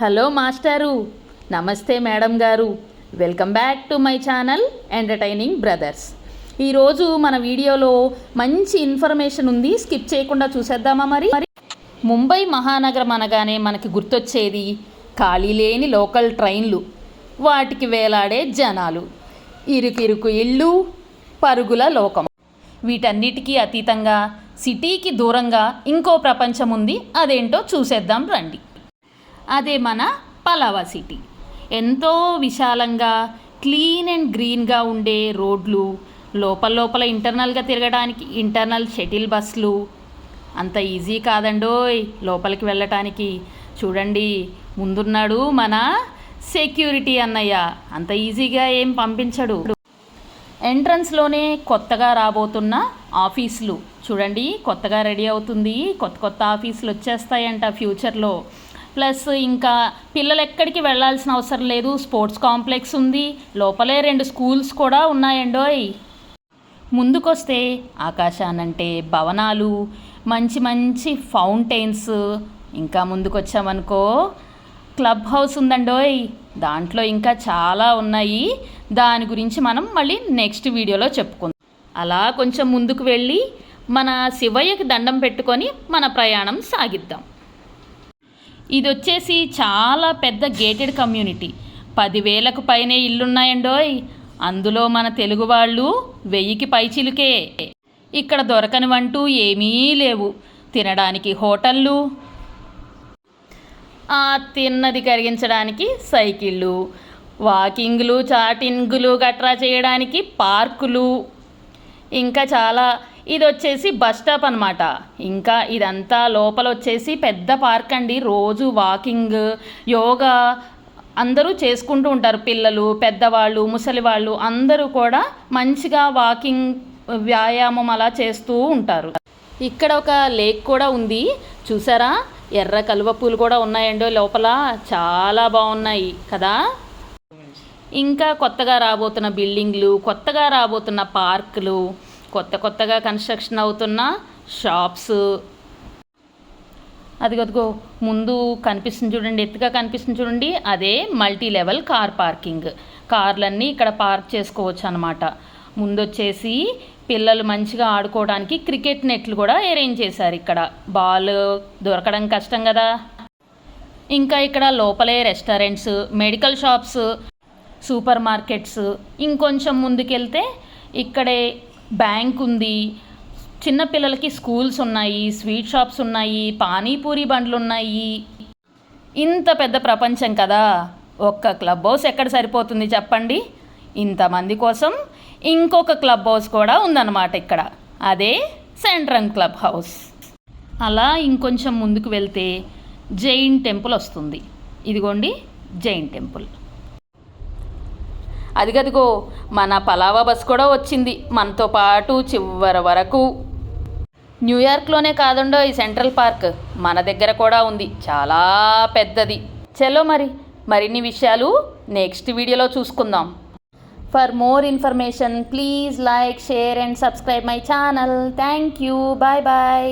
Hello మాస్టారు. నమస్తే madam గారు. Welcome back to my channel entertaining brothers. ఈరోజు మన వీడియోలో మంచి ఇన్ఫర్మేషన్ ఉంది. స్కిప్ చేయకుండా చూసేద్దామా మరి? మరి ముంబై మహానగరం అనగానే మనకి గుర్తొచ్చేది ఖాళీ లేని లోకల్ ట్రైన్లు. వాటికి వేలాడే జనాలు. ఇరుకిరుకు ఇళ్ళు పరుగుల లోకం. వీటన్నిటికీ అతీతంగా సిటీకి దూరంగా ఇంకో ప్రపంచం ఉంది. అదేంటో చూసేద్దాం రండి. అదే మన పలావా సిటీ. ఎంతో విశాలంగా క్లీన్ అండ్ గ్రీన్గా ఉండే రోడ్లు లోపల లోపల ఇంటర్నల్గా తిరగడానికి ఇంటర్నల్ షటిల్ బస్సులు అంత ఈజీ కాదండోయ్ లోపలికి వెళ్ళటానికి. చూడండి ముందున్నాడు మన సెక్యూరిటీ అన్నయ్య. అంత ఈజీగా ఏం పంపించడు. ఎంట్రన్స్లోనే కొత్తగా రాబోతున్న ఆఫీసులు. చూడండి కొత్తగా రెడీ అవుతుంది. కొత్త కొత్త ఆఫీసులు వచ్చేస్తాయంట ఫ్యూచర్లో. ప్లస్ ఇంకా పిల్లలు ఎక్కడికి వెళ్ళాల్సిన అవసరం లేదు. స్పోర్ట్స్ కాంప్లెక్స్ ఉంది. లోపలే రెండు స్కూల్స్ కూడా ఉన్నాయండోయ్. ముందుకొస్తే ఆకాశానంటే భవనాలు మంచి మంచి ఫౌంటైన్స్. ఇంకా ముందుకొచ్చామనుకో క్లబ్ హౌస్ ఉందండోయ్. దాంట్లో ఇంకా చాలా ఉన్నాయి. దాని గురించి మనం మళ్ళీ నెక్స్ట్ వీడియోలో చెప్పుకుందాం. అలా కొంచెం ముందుకు వెళ్ళి మన శివయ్యకి దండం పెట్టుకొని మన ప్రయాణం సాగిద్దాం. ఇది వచ్చేసి చాలా పెద్ద గేటెడ్ కమ్యూనిటీ. పదివేలకు పైనే ఇల్లున్నాయండోయ్ అందులో మన తెలుగు వాళ్ళు వెయ్యికి పైచిలుకే ఇక్కడ దొరకనివంటూ ఏమీ లేవు. తినడానికి హోటళ్ళు. ఆ తిన్నది కరిగించడానికి సైకిళ్ళు. వాకింగ్లు చాటింగులు గట్రా చేయడానికి పార్కులు. ఇంకా చాలా ఇది వచ్చేసి బస్ స్టాప్ అనమాట ఇంకా ఇదంతా లోపల వచ్చేసి పెద్ద పార్క్ అండి. రోజు వాకింగ్ యోగా అందరూ చేసుకుంటూ ఉంటారు. పిల్లలు పెద్దవాళ్ళు ముసలి వాళ్ళు అందరూ కూడా మంచిగా వాకింగ్ వ్యాయామం అలా చేస్తూ ఉంటారు. ఇక్కడ ఒక లేక్ కూడా ఉంది. చూసారా? ఎర్ర కలువ పూలు కూడా ఉన్నాయండి లోపల. చాలా బాగున్నాయి కదా? ఇంకా కొత్తగా రాబోతున్న బిల్డింగ్లు కొత్తగా రాబోతున్న పార్కులు కొత్త కొత్తగా కన్స్ట్రక్షన్ అవుతున్న షాప్స్ అది అదిగో ముందు కనిపిస్తుంది చూడండి ఎత్తుగా కనిపిస్తుంది చూడండి అదే మల్టీ లెవెల్ కార్ పార్కింగ్ కార్లన్నీ ఇక్కడ పార్క్ చేసుకోవచ్చు అనమాట ముందు వచ్చేసి పిల్లలు మంచిగా ఆడుకోవడానికి క్రికెట్ నెట్లు కూడా అరేంజ్ చేశారు ఇక్కడ. బాల్ దొరకడం కష్టం కదా. ఇంకా ఇక్కడ లోపలే restaurants medical shops super markets ఇంకొంచెం ముందుకెళ్తే ఇక్కడే బ్యాంక్ ఉంది. చిన్నపిల్లలకి స్కూల్స్ ఉన్నాయి స్వీట్ షాప్స్ ఉన్నాయి పానీపూరి బండ్లు ఉన్నాయి. ఇంత పెద్ద ప్రపంచం కదా. ఒక్క క్లబ్ హౌస్ ఎక్కడ సరిపోతుంది చెప్పండి? ఇంతమంది కోసం ఇంకొక క్లబ్ హౌస్ కూడా ఉందన్నమాట ఇక్కడ. అదే సెంట్రంగ్ క్లబ్ హౌస్. అలా ఇంకొంచెం ముందుకు వెళ్తే జైన్ టెంపుల్ వస్తుంది. ఇదిగోండి జైన్ టెంపుల్. అదిగదిగో మన పలావా బస్ కూడా వచ్చింది మనతో పాటు చివరి వరకు. న్యూయార్క్లోనే కాదుండో ఈ సెంట్రల్ పార్క్ మన దగ్గర కూడా ఉంది చాలా పెద్దది. చలో మరి మరిన్ని విషయాలు నెక్స్ట్ వీడియోలో చూసుకుందాం. For more information please like share and subscribe my channel. Thank you bye bye.